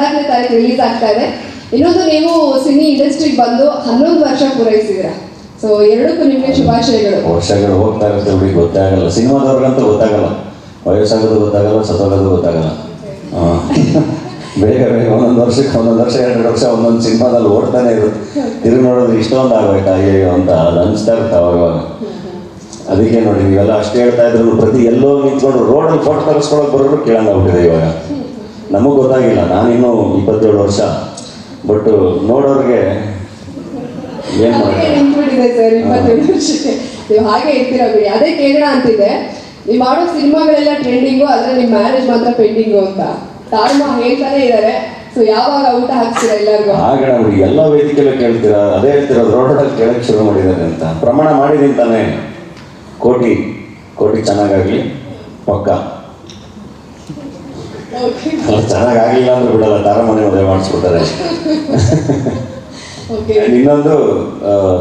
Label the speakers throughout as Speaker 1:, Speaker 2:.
Speaker 1: ಹದಿನಾಲ್ಕನೇ ತಾರೀಕು ರಿಲೀಸ್ ಆಗ್ತಾ ಇದೆ. ಇನ್ನೊಂದು ನೀವು ಸಿನಿ ಇಂಡಸ್ಟ್ರಿಗೆ ಬಂದು ಹನ್ನೊಂದು ವರ್ಷ ಪೂರೈಸಿದ್ದೀರಾ ಸೊ ಎರಡಕ್ಕೂ ನಿಮಗೆ ಶುಭಾಶಯಗಳು.
Speaker 2: ವರ್ಷಗಳು ಹೋಗ್ತಾ ಇರುತ್ತೆ ಹುಡುಗಿ, ಗೊತ್ತಾಗಲ್ಲ. ಸಿನಿಮಾದವ್ರಿಗಂತೂ ಗೊತ್ತಾಗಲ್ಲ. ವಯಸ್ಸಾಗೋದು ಗೊತ್ತಾಗಲ್ಲ, ಸತ್ತೋಗೋದು ಗೊತ್ತಾಗಲ್ಲ. ಬೇಗ ಬೇಗ ಒಂದೊಂದು ವರ್ಷಕ್ಕೆ ಒಂದೊಂದು ವರ್ಷ ಎರಡು ವರ್ಷ ಒಂದೊಂದು ಸಿನಿಮಾದಲ್ಲಿ ಓಡ್ತಾನೆ ಇರುತ್ತೆ. ತಿರುಗಿ ನೋಡೋದು ಇಷ್ಟೊಂದು ಆಗ್ಬೇಕಾ ಅಯ್ಯೋ ಅಂತ ಅದು ಅನಿಸ್ತಾ ಇರುತ್ತೆ ಅವಾಗ. ಅದಕ್ಕೆ ನೋಡಿ, ನೀವೆಲ್ಲ ಅಷ್ಟು ಹೇಳ್ತಾ ಇದ್ರು ಪ್ರತಿ ಎಲ್ಲೋ ನಿಂತ್ಕೊಂಡು ರೋಡಲ್ಲಿ ಫೋಟೋ ತರಿಸ್ಕೊಳಕ್ ಬರೋರು ಕೇಳಂಗಾಗ್ಬಿಟ್ಟಿದೆ ಇವಾಗ. ನಮಗೆ ಗೊತ್ತಾಗಿಲ್ಲ. ನಾನಿನ್ನೂ ಇಪ್ಪತ್ತೇಳು ವರ್ಷ. ಬಟ್ ನೋಡೋರಿಗೆ ಏನು
Speaker 1: ನೀವು ಹಾಗೆ ಇರ್ತೀರಾ ಬಿಡಿ. ಅದೇ ಕೇರಳ ಅಂತಿದೆ ನೀವು ಮಾಡೋ ಸಿನಿಮಾಗಳೆಲ್ಲ ಟ್ರೆಂಡಿಂಗು ಆದ್ರೆ ನಿಮ್ಮ ಮ್ಯಾರೇಜ್ ಮಾತ್ರ ಪೆಂಡಿಂಗು ಅಂತ. ತಾಳ್ಮ ಹೇಳ್ತಾನೆ ಇದ್ದಾರೆ ಸೊ ಯಾವಾಗ ಊಟ ಹಾಕ್ತೀರಾ ಎಲ್ಲರಿಗೂ?
Speaker 2: ಹಾಗೆ ಅವ್ರಿಗೆ ಎಲ್ಲ ವೇದಿಕೆಲ್ಲ ಕೇಳ್ತೀರಾ. ಅದೇ ಹೇಳ್ತೀರಾ ರೋಡಲ್ಲಿ ಕೇಳಕ್ಕೆ ಶುರು ಮಾಡಿದ್ದಾರೆ ಅಂತ. ಪ್ರಮಾಣ ಮಾಡಿದೀನಿ ತಾನೇ ಕೋಟಿ. ಕೋಟಿ ಚೆನ್ನಾಗಾಗ್ಲಿ. ಪಕ್ಕ.
Speaker 1: ಓಕೆ
Speaker 2: ಅಲ್ಲ ಚೆನ್ನಾಗಾಗಿಲ್ಲ ಅಂದ್ರೆ ಬಿಡಲ್ಲ ತಾರಮನೆ ಮದುವೆ ಮಾಡಿಸ್ಬಿಡ್ತಾರೆ. ಇನ್ನೊಂದು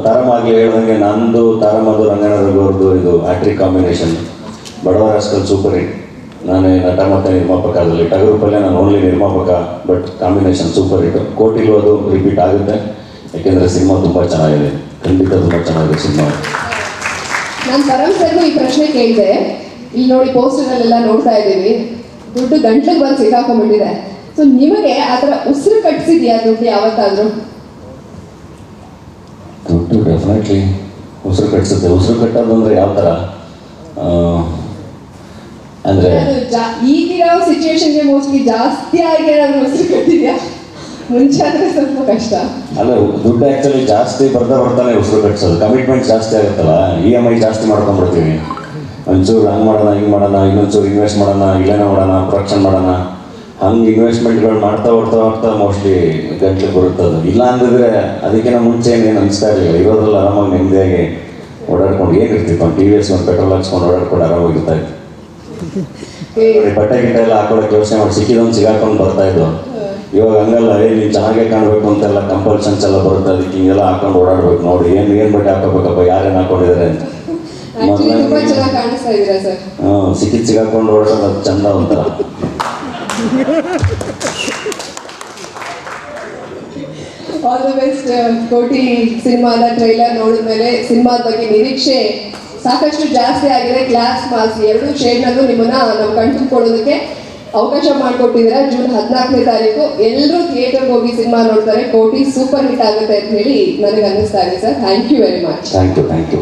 Speaker 2: ತಾರಮ ಆಗಲಿ ಹೇಳ್ದಂಗೆ ನಂದು ತಾರಮ್ಮದು ರಂಗಣ್ಣ ರಘುವರ್ದು ಇದು ಆಟ್ರಿಕ್ ಕಾಂಬಿನೇಷನ್ ಬಡವರ ರಾಸ್ಕಲ್ ಸೂಪರ್ ಹಿಟ್ ನಾನು ನಟ ಮತ್ತು ನಿರ್ಮಾಪಕ ಅದರಲ್ಲಿ ಟಗರು ಪಲ್ಯ ನಾನು ಓನ್ಲಿ ನಿರ್ಮಾಪಕ ಬಟ್ ಕಾಂಬಿನೇಷನ್ ಸೂಪರ್ ಹಿಟ್ ಕೋಟಿಲು ಅದು ರಿಪೀಟ್ ಆಗುತ್ತೆ. ಯಾಕೆಂದರೆ ಸಿನಿಮಾ ತುಂಬ ಚೆನ್ನಾಗಿದೆ. ಖಂಡಿತ ತುಂಬ ಚೆನ್ನಾಗಿದೆ ಸಿನಿಮಾ.
Speaker 1: ನಾನು ಪರಮ್ ಸರ್ಗೂ ಈ ಪ್ರಶ್ನೆ ಕೇಳಿದೆ. ಇಲ್ಲಿ ನೋಡಿ ಪೋಸ್ಟರ್ನಲ್ಲೆಲ್ಲ ನೋಡ್ತಾ ಇದ್ದೀವಿ. ದುಡ್ಡು ಗಂಟ್ಲಿಗೆ ಬಂದು ಸಿಕ್ಕಾಕೊಂಡ್ಬಿಟ್ಟಿದೆ. ಸೊ ನಿಮಗೆ ಆ ಥರ ಉಸಿರು ಕಟ್ಸಿದ್ಯಾ ದುಡ್ಡು ಯಾವತ್ತಾದ್ರೂ?
Speaker 2: ದುಡ್ಡು ಡೆಫಿನೆಟ್ಲಿ ಉಸಿರು ಕಟ್ಸುತ್ತೆ ಉಸಿರು ಕಟ್ಟೋದು ಅಂದರೆ ಯಾವ ಥರ? ಅಂದರೆ
Speaker 1: ಈಗಿರೋ ಸಿಚುವೇಶನ್ಗೆ ಮೋಸ್ಟ್ಲಿ ಜಾಸ್ತಿ ಆಗಿ ಏನಾದ್ರು ಉಸಿರು ಕಟ್ಟಿದ್ಯಾ? ಮುಂಚೆ ಆದ್ರೆ ಸ್ವಲ್ಪ ಕಷ್ಟ.
Speaker 2: ಅಲ್ಲ ದುಡ್ಡು ಆ್ಯಕ್ಚುಲಿ ಜಾಸ್ತಿ ಬರ್ತಾ ಬರ್ತಾನೆ ಉಸಿರು ಕಟ್ಸೋದು. ಕಮಿಟ್ಮೆಂಟ್ ಜಾಸ್ತಿ ಆಗುತ್ತಲ್ಲ? ಇ ಎಂ ಐ ಜಾಸ್ತಿ ಮಾಡ್ಕೊಂಡ್ಬಿಡ್ತೀವಿ. ಒಂಚೂರು ಹಂಗೆ ಮಾಡೋಣ ಹಿಂಗೆ ಮಾಡೋಣ ಇನ್ನೊಂಚೂರು ಇನ್ವೆಸ್ಟ್ ಮಾಡೋಣ ಇಲ್ಲೇನೋ ಮಾಡೋಣ ಪ್ರೊಡಕ್ಷನ್ ಮಾಡೋಣ. ಹಂಗೆ ಇನ್ವೆಸ್ಟ್ಮೆಂಟ್ಗಳು ಮಾಡ್ತಾ ಹೋಗ್ತಾ ಹೋಗ್ತಾ ಮೋಸ್ಟ್ಲಿ ಗಂಟ್ಲಿಗೆ ಬರುತ್ತೆ ಅದು. ಇಲ್ಲ ಅಂದಿದ್ರೆ ಅದಕ್ಕಿಂತ ಮುಂಚೆ ಏನು ಅನಿಸ್ತಾ ಇರಲಿಲ್ಲ. ಇರೋದ್ರಲ್ಲಿ ಆರಾಮಾಗಿ ನೆಮ್ಮದಿಯಾಗಿ ಓಡಾಡ್ಕೊಂಡು ಏನಿರ್ತಿತ್ತು ಒಂದು ಟಿ ವಿ ಎಸ್ ಒಂದು ಪೆಟ್ರೋಲ್ ಹಾಕ್ಸ್ಕೊಂಡು ಓಡಾಡ್ಕೊಂಡು ಆರಾಮಾಗಿರ್ತಾ ಇತ್ತು ಬಟ್ಟೆ ಗಿಟ್ಟೆ ಎಲ್ಲ ಹಾಕೊಳಕ್ಕೆ ಯೋಚನೆ ಮಾಡಿ. ಸಿಕ್ಕಿದೊಂದು ಸಿಗಾಕೊಂಡು ಬರ್ತಾ ಇದ್ದು. ಇವಾಗ ಹಂಗಲ್ಲ ಏ ನೀನು ಚೆನ್ನಾಗೇ ಕಾಣಬೇಕು ಅಂತೆಲ್ಲ ಕಂಪಲ್ಷನ್ಸ್ ಎಲ್ಲ ಬರುತ್ತೆ ಅದಕ್ಕೆ ಹಿಂಗೆಲ್ಲ ಹಾಕೊಂಡು ಓಡಾಡ್ಬೇಕು. ನೋಡಿ ಏನು ಏನು ಬಟ್ಟೆ ಹಾಕೋಬೇಕಪ್ಪ ಯಾರೇನು ಹಾಕೊಂಡಿದ್ದಾರೆ ಅಂತ.
Speaker 1: ಆಕ್ಚುಲಿ ತುಂಬಾ ಚೆನ್ನಾಗಿ ಕಾಣಿಸ್ತಾ ಇದ್ದೀರಾ ಸರ್.
Speaker 2: ಸಿಗಾಕೊಂಡು ಅದು ಚಂದ ಒಂಥರ
Speaker 1: ಆಲ್ ದ ಬೆಸ್ಟ್ ಕೋಟಿ ಸಿನಿಮಾದ ಟ್ರೈಲರ್ ನೋಡಿದ್ಮೇಲೆ ಸಿನಿಮಾದ ಬಗ್ಗೆ ನಿರೀಕ್ಷೆ ಸಾಕಷ್ಟು ಜಾಸ್ತಿ ಆಗಿದೆ. ಕ್ಲಾಸ್ ಮಾಸ್ ಎರಡು ಶೇಡ್ನಲ್ಲೂ ನಿಮ್ಮನ್ನ ನಾವು ಕಣ್ತುಕೊಳ್ಳೋದಕ್ಕೆ ಅವಕಾಶ ಮಾಡಿಕೊಟ್ಟಿದ್ದೀರಾ ಜೂನ್ ಹದಿನಾಲ್ಕನೇ ತಾರೀಕು. ಎಲ್ಲರೂ ಥಿಯೇಟರ್ಗೆ ಹೋಗಿ ಸಿನಿಮಾ ನೋಡ್ತಾರೆ. ಕೋಟಿ ಸೂಪರ್ ಹಿಟ್ ಆಗುತ್ತೆ ಅಂತ ಹೇಳಿ ನನಗೆ ಅನ್ನಿಸ್ತಾ ಇದೆ sir. Thank you very much
Speaker 2: thank you thank you